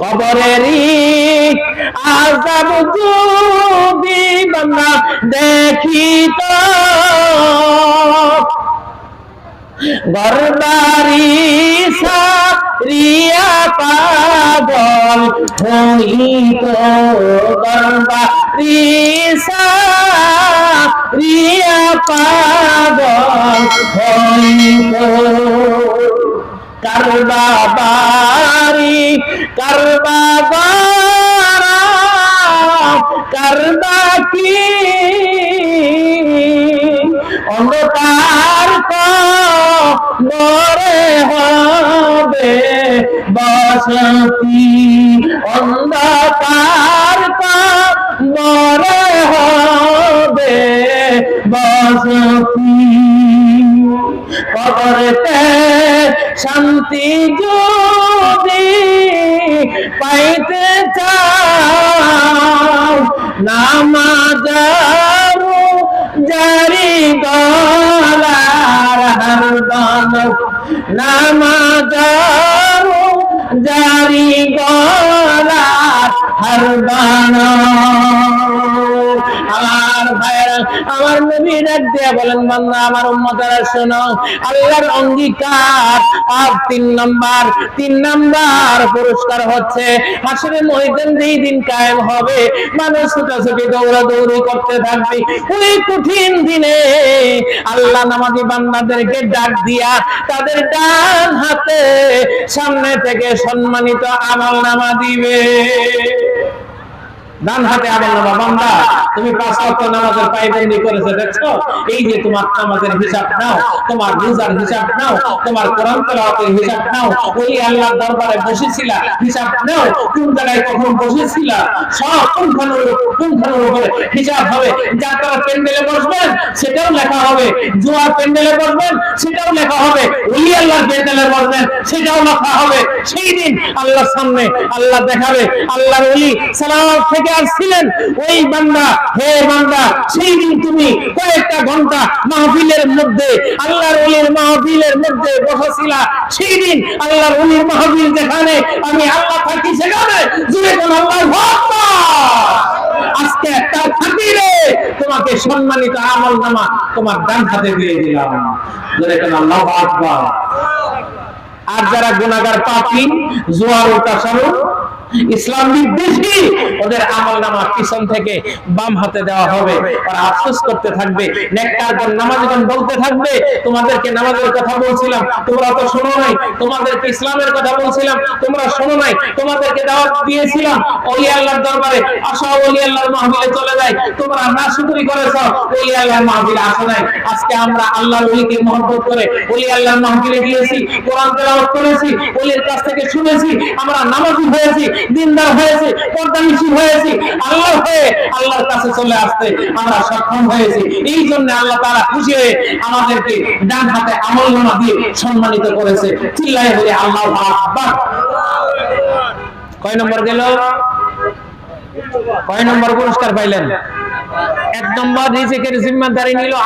কবরেরই আজাব যদি বান্দা দেখিত গরবারি সারিয়া পাগল হইত। গরবারি সারিয়া পাগল হইত। কারবা বাড়ি বাড়া কারবা কি অন্ধকার মরে হবে বসতি অন্ধকার মরে হবে বসতি কবরতে শান্তি যদি পাইতে চাও নামাজ জারি গলার হরদন নামাজ জারি গলার হরদান আমার নবী ডাক দিয়া বলেন, বান্দা, আমার উম্মতেরা শোনো, আল্লাহর অঙ্গীকার। আর তিন নাম্বার তিন নাম্বার পুরস্কার হচ্ছে হাসরে ময়দান যেই দিন কায়েম হবে, মানুষ ছুটাছুটি দৌড়াদৌড়ি করতে থাকবে। ওই কঠিন দিনে আল্লাহ নামাজি বান্দাদেরকে ডাক দিয়া তাদের ডান হাতে সামনে থেকে সম্মানিত আমল নামা দিবে। ডান হাতে আমল নামা বান্দা, তুমি পাঁচ ওয়াক্ত নামাজের পায়বন্দি করেছ, দেখছ? এই যে তোমার নামাজের হিসাব নাও, তোমার রোজার হিসাব নাও, তোমার কোরআন তেলাওয়াতের হিসাব নাও, ওই আল্লাহর দরবারে বসেছিলা, হিসাব নাও, কোন জায়গায় কখন বসেছিলা? সব পুঙ্খানুর পুঙ্খানুর উপরে হিসাব হবে? যার তারা প্যান্ডেলে বসবেন, সেটাও লেখা হবে। জুয়ার প্যান্ডেলে বসবেন, সেটাও লেখা হবে। ওই আল্লাহর প্যান্ডেলে বসবেন, সেটাও লেখা হবে। সেই দিন আল্লাহর সামনে আল্লাহ দেখাবে, আল্লাহর ওলি সালাম থেকে আসছিলেন ওই বান্দা, হে বান্দা সেই দিন তুমি কয়েকটা ঘণ্টা মাহফিলের মধ্যে, আল্লাহর ওলির মাহফিলের মধ্যে বসেছিলা। সেই দিন আল্লাহর ওলির মাহফিল যেখানে, আমি আল্লাহ থাকি সেখানে, জুড়ে কোন আল্লাহর ভক্ত আজকে একটা খাতিরে তোমাকে সম্মানিত আমল নামা তোমার ডান হাতে দিয়ে দিলাম। আল্লাহ আকবার আর যারা গুনাহগার পাপী জোয়ার সারু ইসলাম বিদ্বেষী। ওদের আমল নামা পিছন থেকে বাম হাতে দেওয়া হবে। আর আফসোস করতে থাকবে নেককারগণ নামাজগণ বলতে থাকবে। তোমাদেরকে নামাজের কথা বলছিলাম, তোমরা তো শোনো নাই। তোমাদেরকে ইসলামের কথা বলছিলাম, তোমরা শোনো নাই। তোমাদেরকে দাওয়াত দিয়েছিলাম, ওলি আল্লাহর দরবারে। আসো, ওলি আল্লাহর মাহফিলে চলে যাই। তোমরা না শুকরি করেছ, ওলি আল্লাহর মাহফিলে আসো নাই। আজকে আমরা আল্লাহর ওলিকে মহব্বত করে ওলি আল্লাহর মাহফিলে গিয়েছি, কোরআন তেলাওয়াত করেছি, ওলির কাছ থেকে শুনেছি, আমরা নামাজি হয়েছি। দিনদার হয়েছি পর্দানিশী হয়েছি, আল্লাহ হয়ে আল্লাহর কাছে চলে আসতে আমরা সক্ষম হয়েছি। এই জন্য আল্লাহ তারা খুশি হয়ে আমাদেরকে ডান হাতে আমল নামা দিয়ে সম্মানিত করেছে। চিল্লাই বলে আল্লাহ আকবার। কয় নম্বর গেল? কয় নম্বর পুরস্কার পাইলেন? এক নম্বর রিজিকের জিম্মাদারি নিল